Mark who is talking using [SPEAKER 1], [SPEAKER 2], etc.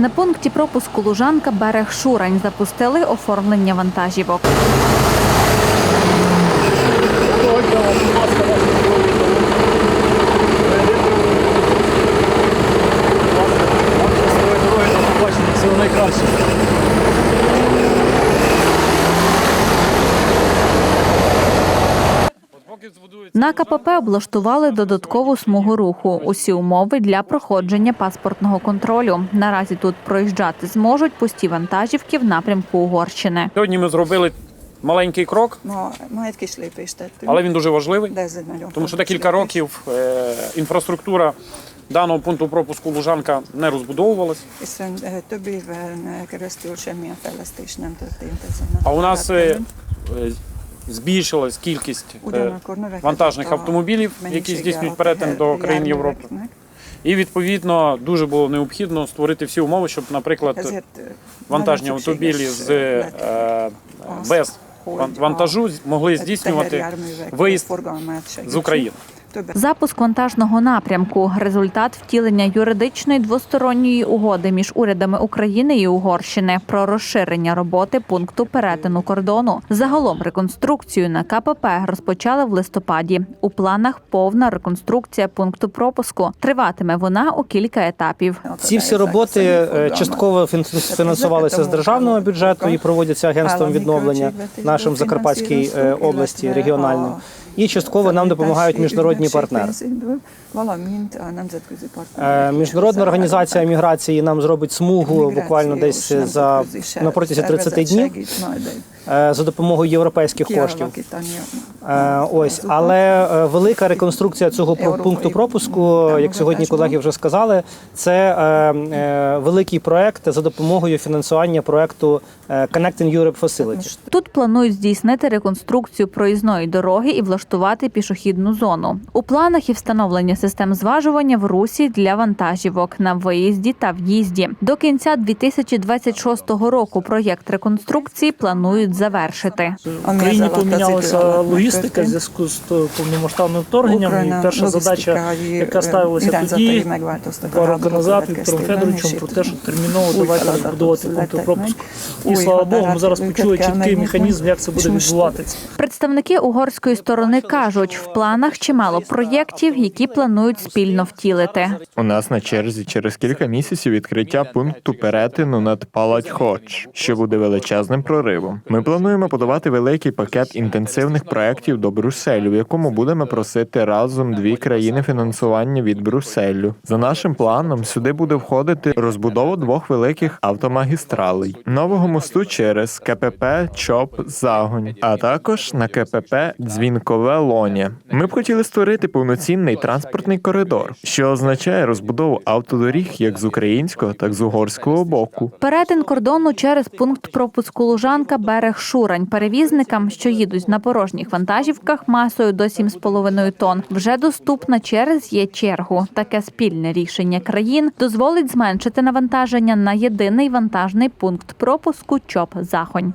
[SPEAKER 1] На пункті пропуску Лужанка берег Шурань запустили оформлення вантажівок.
[SPEAKER 2] Всього найкраще.
[SPEAKER 1] На КПП облаштували додаткову смугу руху. Усі умови для проходження паспортного контролю. Наразі тут проїжджати зможуть пусті вантажівки в напрямку Угорщини.
[SPEAKER 2] Сьогодні ми зробили маленький крок, але він дуже важливий, тому що декілька років е, інфраструктура даного пункту пропуску Лужанка не розбудовувалась.
[SPEAKER 3] Ezen a
[SPEAKER 2] А у нас е, е, збільшилась кількість е, вантажних автомобілів, які здійснюють перетин до країн Європи. І відповідно дуже було необхідно створити всі умови, щоб, наприклад, вантажні автомобілі з
[SPEAKER 3] eh,
[SPEAKER 2] е, без вантажу могли здійснювати виїзд з. України.
[SPEAKER 1] Запуск вантажного напрямку результат втілення юридичної двосторонньої угоди між урядами України і Угорщини про розширення роботи пункту перетину кордону. Загалом реконструкцію на КПП розпочали в листопаді. У планах повна реконструкція пункту пропуску. Триватиме вона у кілька етапів.
[SPEAKER 4] Ці всі роботи е, частково фін- фінансувалися з державного бюджету і проводяться агентством відновлення нашим Закарпатській е, області регіональним. І частково нам допомагають міжнародні партнери.
[SPEAKER 3] A nemzetközi
[SPEAKER 4] Е, Міжнародна організація міграції нам зробить смугу буквально десь за на протязі 30 днів за допомогою європейських коштів. Е, Ось, але е, велика реконструкція цього пункту пропуску, як сьогодні колеги вже сказали, це е, е, великий проект за допомогою фінансування проекту е, Connecting Europe Facility.
[SPEAKER 1] Тут планують здійснити реконструкцію проїзної дороги і влаштувати пішохідну зону. У планах і встановлення систем зважування в русі для вантажівок на виїзді та в'їзді. До кінця 2026 року проєкт реконструкції планують завершити.
[SPEAKER 2] В країні помінялася логістика в зв'язку з повномасштабним вторгненням. І перша задача, яка ставилася тоді, пару років назад Віктором Федоровичем про те, що терміново давайте розбудовувати пункти пропуску. І слава Богу, ми зараз почули чіткий механізм, як це буде відбуватися.
[SPEAKER 1] Представники угорської сторони кажуть, в планах чимало проєктів, які планують спільно втілити.
[SPEAKER 5] У нас на черзі через кілька місяців відкриття пункту перетину над Палать-Хоч, що буде величезним проривом. Ми плануємо подавати великий пакет інтенсивних проєктів до Брюсселю, в якому будемо просити разом дві країни фінансування від Брюсселю. За нашим планом, сюди буде входити розбудова двох великих автомагістралей, нового мосту через КПП ЧОП Загонь, а також на КПП Дзвінкове Лоня. Ми б хотіли створити повноцінний транспортний коридор, що означає розбудову автодоріг як з українського, так і з угорського боку.
[SPEAKER 1] Перетин кордону через пункт пропуску Лужанка берег Шурань перевізникам, що їдуть на порожніх вантажівках масою до 7,5 тонн, вже доступна через є чергу. Таке спільне рішення країн дозволить зменшити навантаження на єдиний вантажний пункт пропуску ЧОП Захонь.